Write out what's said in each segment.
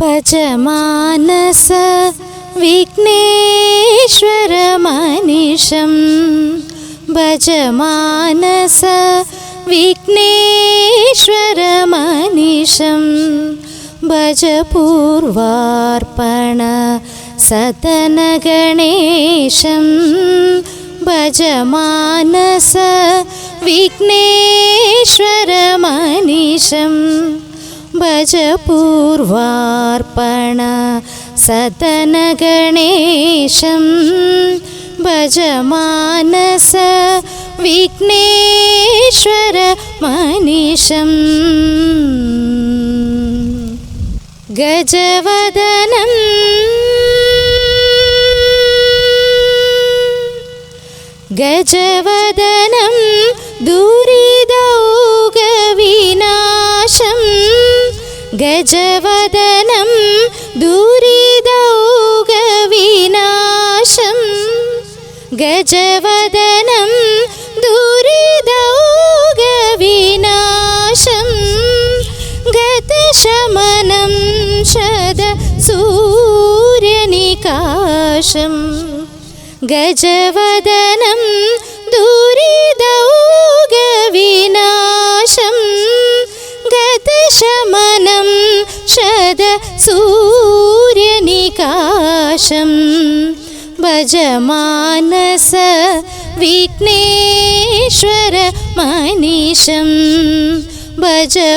भजमानसः विघ्नेश्वरमनिशं मनिषम्। भजमानसः विघ्नेश्वर मनिषं भजपूर्वार्पण सतनगणेशं भजमानसः विघ्नेश्वर मनिषम्। ഭജപൂർവാർപ്പണ സതനഗണേശം ഭജമാനസ വിഘ്നേശ്വര മനിഷം ഗജവദനം ഗജവദനം ദുരിതൗകവിനാശം गजवदनं दूरिदौगविनाशं गजवदनं दूरिदौगविनाशं गतशमनं शद सूर्यनिकाशं गजवदनं ശത സൂര്യനികാശം ഭജമാനസ വിഘ്നേശ്വര മനീഷം മനിഷം ഭജപൂർവാർപ്പണ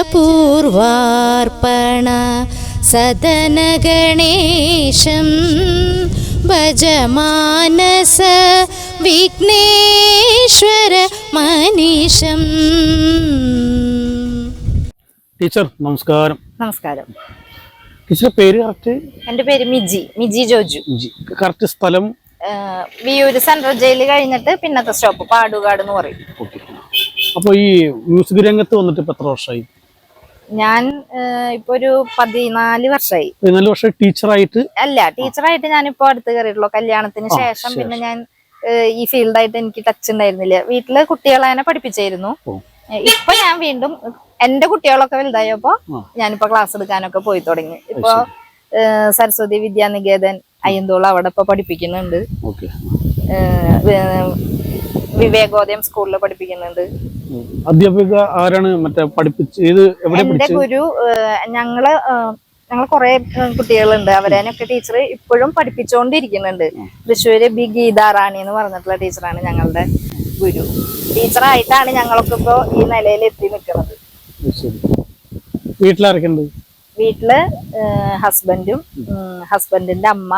സദനഗണേശം ഭജമാനസ വിഘ്നേശ്വര മനീഷം ടീച്ചർ നമസ്കാരം. നമസ്കാരം. ടീച്ചർ പേര് കറക്റ്റ് എന്റെ പേര് മിജി മിജി ജോജു. കറക്റ്റ് സ്ഥലം? വിയൂര് സെൻട്രൽ ജയിൽ കഴിഞ്ഞിട്ട് പിന്നത്തെ സ്റ്റോപ്പ് പാടുകാട് എന്ന് പറയും. അപ്പൊ ഈ മ്യൂസിക് രംഗത്ത് വന്നിട്ട് ഇപ്പൊ എത്ര വർഷമായി ഞാൻ ഇപ്പൊ ഒരു പതിനാല് വർഷമായി പതിനാല് വർഷം ടീച്ചറായിട്ട്? അല്ല ടീച്ചറായിട്ട് ഞാൻ ഇപ്പൊ അടുത്ത് കയറിയിട്ടുള്ളൂ. കല്യാണത്തിന് ശേഷം പിന്നെ ഞാൻ ഈ ഫീൽഡായിട്ട് എനിക്ക് ടച്ച് ഉണ്ടായിരുന്നില്ല. വീട്ടിൽ കുട്ടികളെ പഠിപ്പിച്ചായിരുന്നു. ഇപ്പൊ ഞാൻ വീണ്ടും എന്റെ കുട്ടികളൊക്കെ വലുതായപ്പോ. ഞാനിപ്പോ ക്ലാസ് എടുക്കാനൊക്കെ പോയി തുടങ്ങി. ഇപ്പൊ സരസ്വതി വിദ്യാനികേതൻ അയ്യന്തോൾ അവിടെ ഇപ്പൊ പഠിപ്പിക്കുന്നുണ്ട്. വിവേകോദയം സ്കൂളിൽ പഠിപ്പിക്കുന്നുണ്ട്. അധ്യാപിക ആരാണ് മറ്റേ പഠിപ്പിച്ച് എന്റെ ഗുരു ഞങ്ങൾ ഞങ്ങൾ കുറെ കുട്ടികളുണ്ട്. അവരേനൊക്കെ ടീച്ചർ ഇപ്പോഴും പഠിപ്പിച്ചുകൊണ്ടിരിക്കുന്നുണ്ട് തൃശ്ശൂര് ബി ഗീതാ റാണി എന്ന് പറഞ്ഞിട്ടുള്ള ടീച്ചറാണ് ഞങ്ങളുടെ ഗുരു. ടീച്ചറായിട്ടാണ് ഞങ്ങളൊക്കെ ഇപ്പോ ഈ നിലയിൽ എത്തി നിൽക്കുന്നത് ശരി വീട്ടിൽ ഹസ്ബൻഡും ഹസ്ബൻഡിന്റെ അമ്മ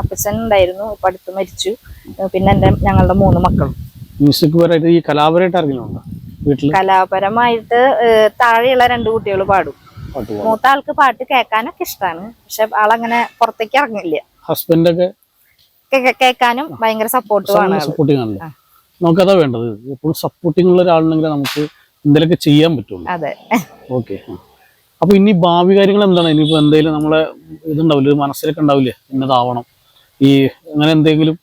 അപ്പച്ചൻ ഉണ്ടായിരുന്നു. ഇപ്പൊ അടുത്ത് മരിച്ചു. പിന്നെ എന്റെ ഞങ്ങളുടെ മൂന്ന് മക്കളും. മ്യൂസിക് പരമായിട്ട് ഈ കലാപരമായിട്ട് ആരെങ്കിലും ഉണ്ടോ വീട്ടിൽ കലാപരമായിട്ട് താഴെയുള്ള രണ്ട് കുട്ടികൾ പാടും. മൂത്ത ആൾക്ക് പാട്ട് കേൾക്കാനൊക്കെ ഇഷ്ടമാണ് പക്ഷെ ആളങ്ങനെ പുറത്തേക്ക് ഇറങ്ങില്ല. ഹസ്ബൻഡൊക്കെ? കേൾക്കാനും ഭയങ്കര സപ്പോർട്ടും ആണ് ആണല്ലേ? നമുക്കതാ വേണ്ടത്. എപ്പോഴും സപ്പോർട്ടിങ് ഉള്ള ഒരാളുണ്ടെങ്കിൽ നമുക്ക് എന്തെങ്കിലുമൊക്കെ ചെയ്യാൻ പറ്റുള്ളൂ. അതെ. ഓക്കെ അപ്പൊ ഇനി ഭാവി കാര്യങ്ങൾ എന്താണ്? ഇനിയിപ്പോ എന്തെങ്കിലും നമ്മളെ ഇതുണ്ടാവില്ല? ഒരു മനസ്സിലൊക്കെ ഉണ്ടാവില്ലേ? ഇന്നതാവണം. ഈ അങ്ങനെ എന്തെങ്കിലും?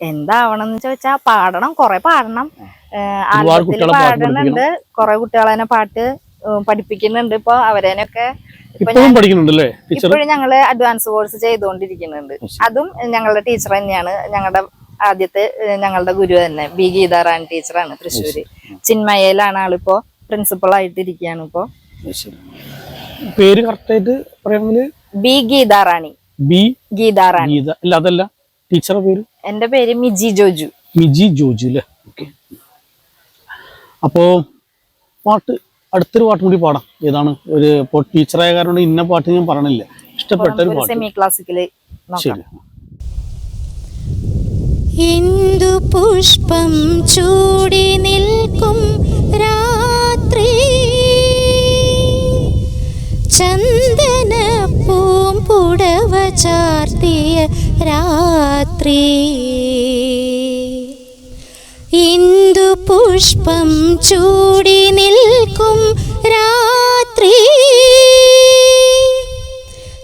എന്താവണം എന്ന് ചോദിച്ചാ പാടണം. കൊറേ പാടണം. പാടുന്നുണ്ട്. കൊറേ കുട്ടികളെ പാട്ട് പഠിപ്പിക്കുന്നുണ്ട്. ഇപ്പൊ അവരേനൊക്കെ ഇപ്പോഴും ഞങ്ങൾ അഡ്വാൻസ് കോഴ്സ് ചെയ്തുകൊണ്ടിരിക്കുന്നുണ്ട് അതും ഞങ്ങളുടെ ടീച്ചർ തന്നെയാണ് ഞങ്ങളുടെ ആദ്യത്തെ ഞങ്ങളുടെ ഗുരു തന്നെ. ബി. ഗീതാറാൻ ടീച്ചറാണ് തൃശ്ശൂര്. ചിന്മയയിലാണ് ആളിപ്പോ പ്രിൻസിപ്പൾ ആയിട്ടിരിക്കുകയാണ് ഇപ്പോ പേര് കറക്റ്റായിട്ട് പറയാമെങ്കിൽ ബി. ഗീതാറാണി. ബി. ഗീതാറാണി. ഗീത. അല്ല അതല്ല. ടീച്ചറുടെ പേര്? എന്റെ പേര് മിജി ജോജു. മിജി ജോജു അല്ലേ ഓക്കെ. അപ്പോ പാട്ട് അടുത്തൊരു പാട്ടും കൂടി പാടാം. ഏതാണ്? ഒരു ഇപ്പോൾ ടീച്ചറായ കാരണം ഇന്ന പാട്ട് ഞാൻ പറഞ്ഞില്ല. ഇഷ്ടപ്പെട്ട ഒരു പാട്ട്. സെമി ക്ലാസിക്കൽ ശരി ഇന്ദു പുഷ്പം ചൂടി നിൽക്കും രാത്രി. ചന്ദന പൂമ്പുടവ ചാർത്തിയ രാത്രി. ഹിന്ദു പുഷ്പം ചൂടി നിൽക്കും രാത്രി.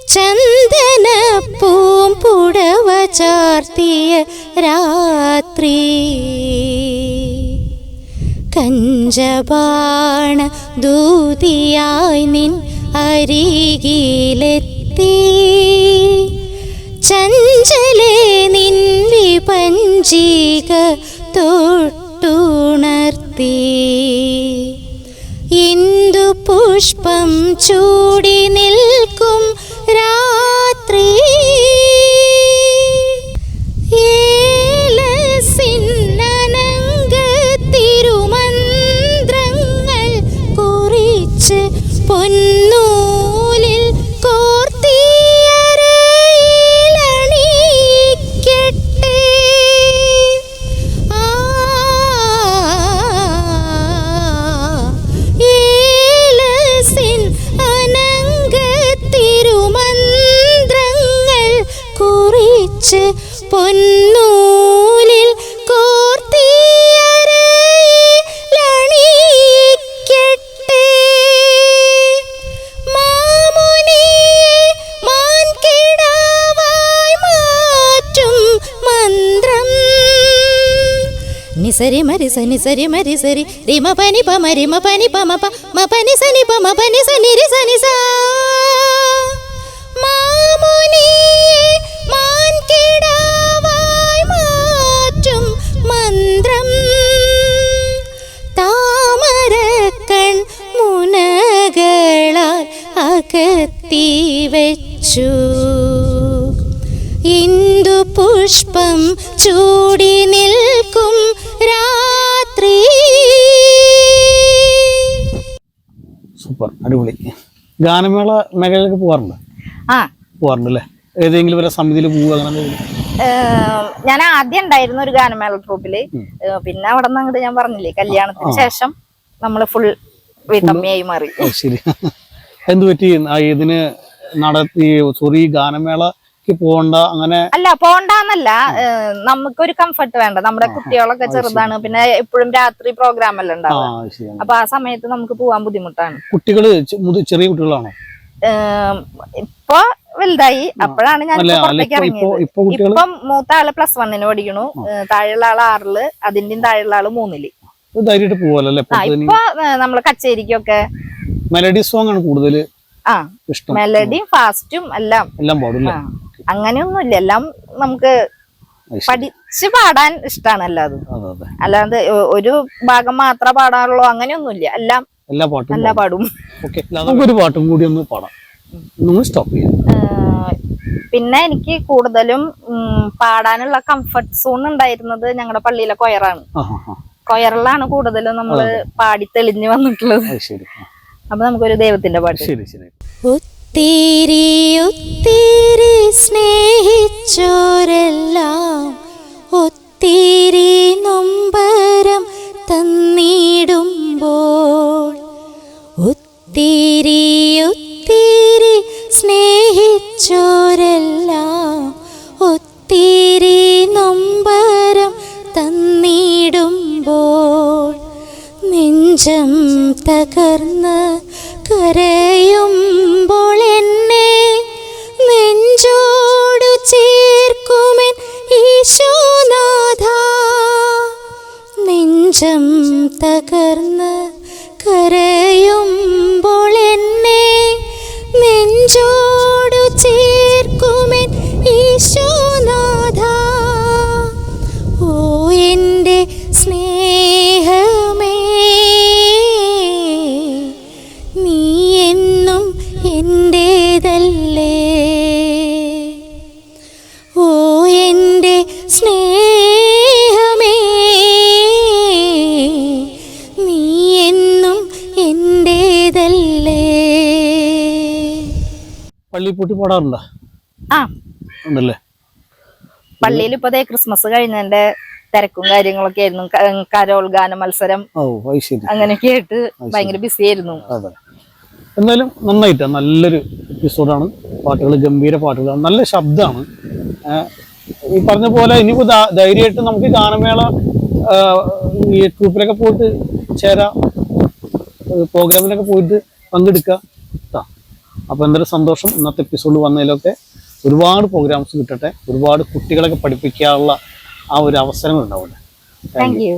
ചന്ദന പൂമ്പുടവ ചാർത്തിയ രാത്രി കഞ്ചബാണ ദൂതിയായി നിൻ അരികിലെത്തി. ചഞ്ചലേ നിൻ വിപഞ്ചിക തൊട്ടുണർത്തി. ഇന്ദു പുഷ്പം ചൂടി നിസരി മരി സനി സരി മരി സരി റിമ പനി പ മരി മ പനി പ മ പ മ പനി സനി പ മ പനി സനി രി സനി സാ മാമുനിയെ മാൻകിടാവായി മാറ്റും മന്ത്രം താമരക്കൺ മുനകളാൽ അകത്തി വെച്ചു ഇന്ദു പുഷ്പം ചൂടി നിൽക്കും രാത്രി. സൂപ്പർ അടിപൊളി. ഗാനമേള മേഖലയിലേക്ക് പോകാറുണ്ട്? ആ. പോകാറുണ്ട് അല്ലേ ഏതെങ്കിലും വരെ സമിതിയിൽ പോവുക അങ്ങനെ ഞാൻ ആദ്യം ഉണ്ടായിരുന്ന ഒരു ഗാനമേള ട്രൂപ്പിൽ പിന്നെ അവിടെ നിന്ന് അങ്ങോട്ട് ഞാൻ പറഞ്ഞില്ലേ കല്യാണത്തിന് ശേഷം നമ്മൾ ഫുൾ വീട്ടമ്മയായി മാറി. ശരി. എന്ത് പറ്റി? ഇതിന് നടത്തി സോറി പോകണ്ട അങ്ങനെ അല്ല പോണ്ടെന്നല്ല നമുക്കൊരു കംഫർട്ട് വേണ്ട. നമ്മുടെ കുട്ടികളൊക്കെ ചെറുതാണ്. പിന്നെ എപ്പോഴും രാത്രി പ്രോഗ്രാം എല്ലാം ഉണ്ടാവും അപ്പൊ ആ സമയത്ത് നമുക്ക് പോവാൻ ബുദ്ധിമുട്ടാണ്. കുട്ടികൾ ചെറിയ കുട്ടികളാണോ? ഇപ്പൊ വലുതായി. അപ്പോഴാണ് ഞാൻ പുറത്തേക്ക് ഇറങ്ങിയത്. ഇപ്പൊ മൂത്ത ആൾ പ്ലസ് വണ്ണിന് പഠിക്കണു താഴെയുള്ള ആൾ ആറിൽ അതിന്റെയും താഴെയുള്ള ആൾ മൂന്നിൽ. ഇപ്പൊ നമ്മൾ കച്ചേരിക്കൊക്കെ മെലഡി സോങ് ആണ് കൂടുതൽ മെലഡിയും ഫാസ്റ്റും എല്ലാം. എല്ലാം പാടും അങ്ങനെയൊന്നുമില്ല. എല്ലാം നമുക്ക് പഠിച്ചു പാടാൻ ഇഷ്ടമാണ് അത്. അതെ അതെ. അല്ലാതെ ഒരു ഭാഗം മാത്രമേ പാടാറുള്ളൂ അങ്ങനെയൊന്നുമില്ല. എല്ലാം എല്ലാ പാട്ടും എല്ലാ പാടും. ഓക്കെ നമുക്കൊരു പാട്ടും കൂടി ഒന്ന് പാടാം. സ്റ്റോപ്പ് ചെയ്യാം. പിന്നെ എനിക്ക് കൂടുതലും പാടാനുള്ള കംഫർട്ട് സോൺ ഉണ്ടായിരുന്നത് ഞങ്ങളുടെ പള്ളിയിലെ കൊയറാണ്. കൊയറിലാണ് കൂടുതലും നമ്മൾ പാടി തെളിഞ്ഞു വന്നിട്ടുള്ളത്. അപ്പൊ നമുക്കൊരു ദൈവത്തിന്റെ പാട്ട്. ശരി ശരി. ഒത്തിരി ഒത്തിരി സ്നേഹിച്ചോരെല്ലാം ഒത്തിരി നൊമ്പരം തന്നിടുമ്പോൾ ഒത്തിരി ഒത്തിരി സ്നേഹിച്ചോരെല്ലാം ഒത്തിരി നൊമ്പരം തന്നിടുമ്പോൾ നെഞ്ചം തകർന്ന് കരയുമ്പോൾ ഈശോനാഥ നെഞ്ചം തകർന്ന് കരയുമ്പോൾ പള്ളി പൂട്ടി പാടാറുണ്ടോ? ആ. ഉണ്ടല്ലേ? പള്ളിയിൽ ഇപ്പൊ ക്രിസ്മസ് കഴിഞ്ഞതിന്റെ തിരക്കും കാര്യങ്ങളൊക്കെ ആയിരുന്നു. കരോൾ ഗാന മത്സരം അങ്ങനെയൊക്കെ ആയിട്ട് ഭയങ്കര ബിസി ആയിരുന്നു. എന്നാലും എന്തായാലും നന്നായിട്ടാ. നല്ലൊരു എപ്പിസോഡാണ് പാട്ടുകൾ ഗംഭീര പാട്ടുകളാണ്. നല്ല ശബ്ദമാണ് ഈ പറഞ്ഞ പോലെ ഇനിയിപ്പോ ധൈര്യമായിട്ട് നമുക്ക് ഗാനമേള ഗ്രൂപ്പിലൊക്കെ ഈ ട്രൂപ്പിലൊക്കെ പോയിട്ട് ചേരാം. പ്രോഗ്രാമിലൊക്കെ പോയിട്ട് പങ്കെടുക്കാം. അപ്പൊ എന്തൊരു സന്തോഷം ഇന്നത്തെ എപ്പിസോഡ് വന്നതിലൊക്കെ ഒരുപാട് പ്രോഗ്രാംസ് കിട്ടട്ടെ. ഒരുപാട് കുട്ടികളൊക്കെ പഠിപ്പിക്കാനുള്ള ആ ഒരു അവസരങ്ങൾ ഉണ്ടാവട്ടെ താങ്ക് യു